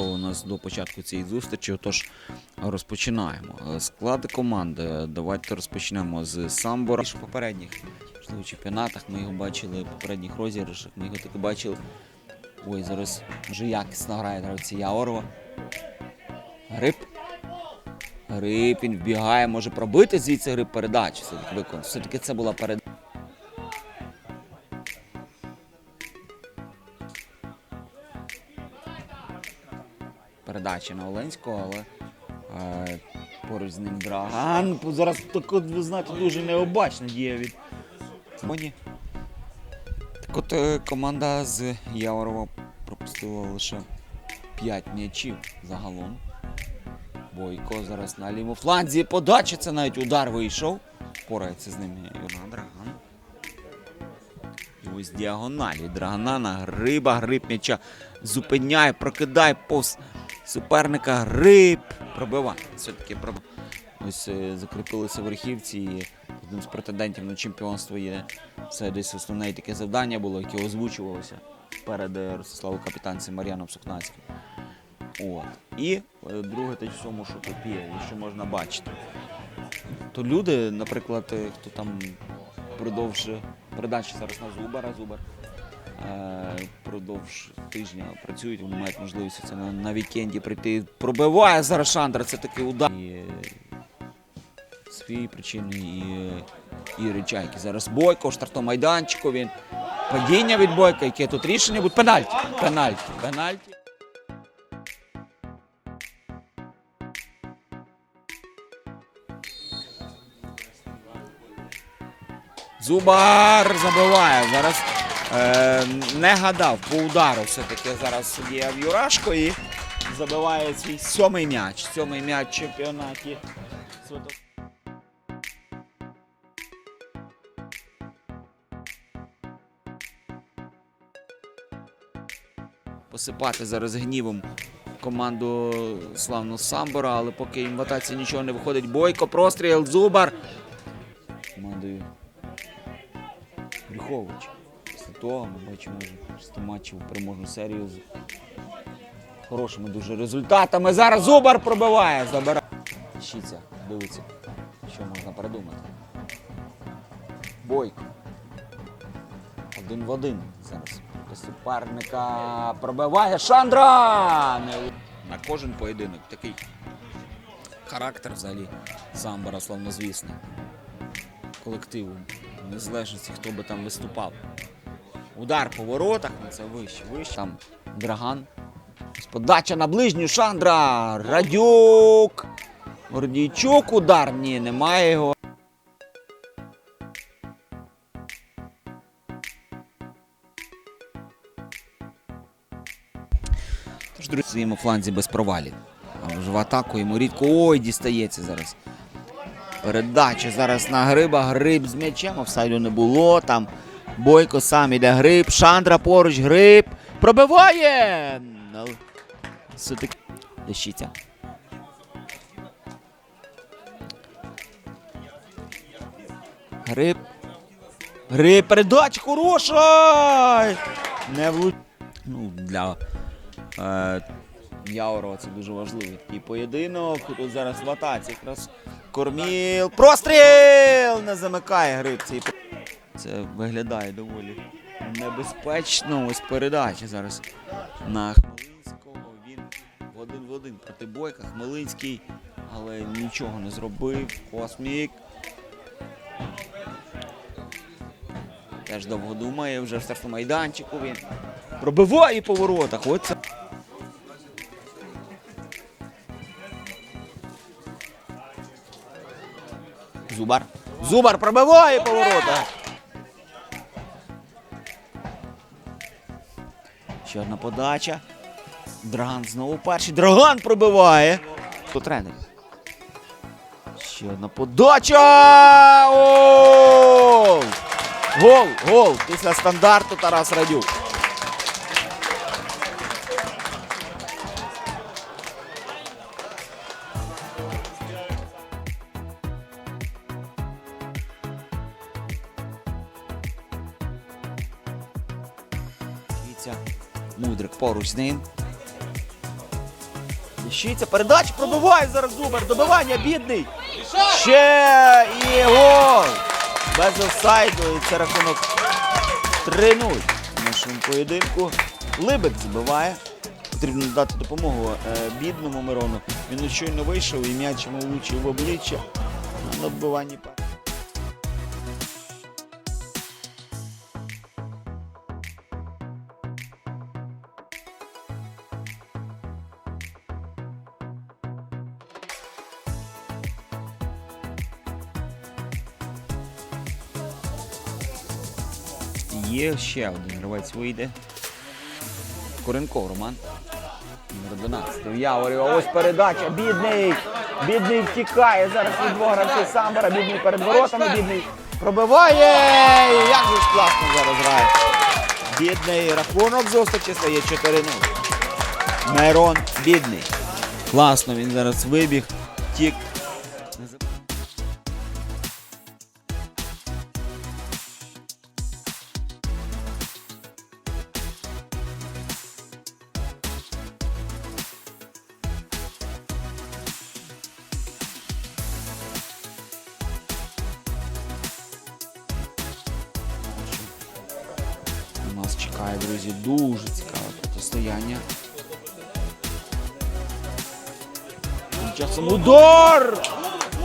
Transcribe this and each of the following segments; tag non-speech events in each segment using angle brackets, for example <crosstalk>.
у нас до початку цієї зустрічі. Отож, розпочинаємо. Е, Склади команди. Давайте розпочнемо з Самбора. В попередніх можливо, чемпіонатах ми його бачили, в попередніх розіграшах ми його таки бачили. Ой, зараз вже якісно грає гравці Яорова. Гриб. Гриб, він вбігає, може пробити звідси гриб передачу. Все-таки. Все-таки це була передача. Передача на Оленського, але е, поруч з ним Драган. Зараз так ви знаєте, дуже необачно діє від Моні. Так от е, команда з Яворова пропустила лише 5 м'ячів загалом. Бойко зараз на лівому фланзі. Подача, це навіть удар вийшов. Порається з ним Юрна Драган. Ось діагоналі. Драгана на гриба, гриб м'яча зупиняє, прокидає повз суперника гриб. Пробиває. Все-таки проб... Ось е, закріпилися верхівці. І одним з претендентів на чемпіонство є. Це десь основне таке завдання було, яке озвучувалося перед е, Ростиславом капітанцем Мар'яном Сукнацьким. От. І е, друге те в цьому, що тут є, і що можна бачити. То люди, наприклад, хто там впродовж передачі зараз на Зубара, Зубар е, впродовж тижня працюють, вони мають можливість це на, на вікенді прийти. Пробиває зараз Шандра, це такий удар. І, свої причини і, і Ричайки. Зараз Бойко, штрафном майданчику він. Падіння від Бойка, яке тут рішення буде. Пенальті. Пенальті. Пенальті. Зубар забиває. Зараз е, не гадав по удару. Все-таки зараз діяв Юрашко і забиває свій сьомий м'яч. Сьомий м'яч в чемпіонаті. Посипати зараз гнівом команду славну Самбора, але поки їм в атаці нічого не виходить. Бойко, простріл, Зубар. Командою Брюхович. Після ми бачимо вже 6 матчів переможну серію з хорошими дуже результатами. Зараз Зубар пробиває, забирає. Щіця, дивиться, що можна придумати. Бойко. Один в один зараз. До суперника пробиває Шандра! На кожен поєдинок такий характер взагалі Самбора, славнозвісний колективу, незалежності, хто би там виступав. Удар по воротах, ну, це вище, вище. Там Драган. Подача на ближню Шандра. Радюк. Гордійчук удар. Ні, немає його. Тож, друзі, своєму фланзі без провалів. А вже в атаку йому рідко ой, дістається зараз. Передача зараз на гриба. Гриб з м'ячем. Офсайду не було. Там Бойко сам іде гриб. Шандра поруч гриб. Пробиває! Але Все-таки. Гриб. Гриб, передача хороша! Не влуч... Ну, для е, Яурова це дуже важливий такий поєдинок. Тут зараз в атаці якраз Корміл. Простріл! Не замикає гриб цей. Це виглядає доволі небезпечно. Ось передача зараз на Хмелинського. Він в один в один проти Бойка. Хмелинський, але нічого не зробив. Космік. Теж довго думає, вже в старту майданчику він пробиває по воротах. Оце. Зубар. Зубар пробиває по воротах. Ще одна подача. Драган знову перший. Драган пробиває. Хто тренер? Ще одна подача. Гол! Гол! Гол! Після стандарту Тарас Радюк. Дивіться, Мудрик поруч з ним. Ліщиця, передача, пробиває зараз Зубер, добивання, бідний. Ще і гол. Без офсайду, і це рахунок 3-0 в нашому поєдинку. Либек забиває. Потрібно дати допомогу е, бідному Мирону. Він щойно вийшов і м'яч йому влучив в обличчя на добиванні. Є ще один гравець вийде. Коренков Роман. Номер 11. Яворів. Ось передача. Бідний. Бідний втікає. Зараз від двох гравців Самбера. Бідний перед воротами. Бідний пробиває. Як же ж класно зараз грає. Бідний рахунок зустрічі стає 4-0. Мирон бідний. Класно він зараз вибіг. Тік. Нас чекає, друзі, дуже цікаве протистояння. Часом удар!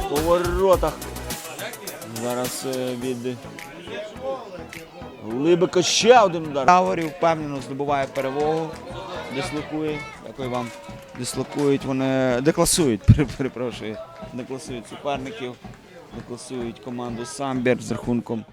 По воротах. Зараз е, від Либика ще один удар. Таворів впевнено здобуває перемогу. Дислокує. Дякую вам. Дислокують вони. Декласують, пере- <laughs> перепрошую. Декласують суперників. Декласують команду Самбір з рахунком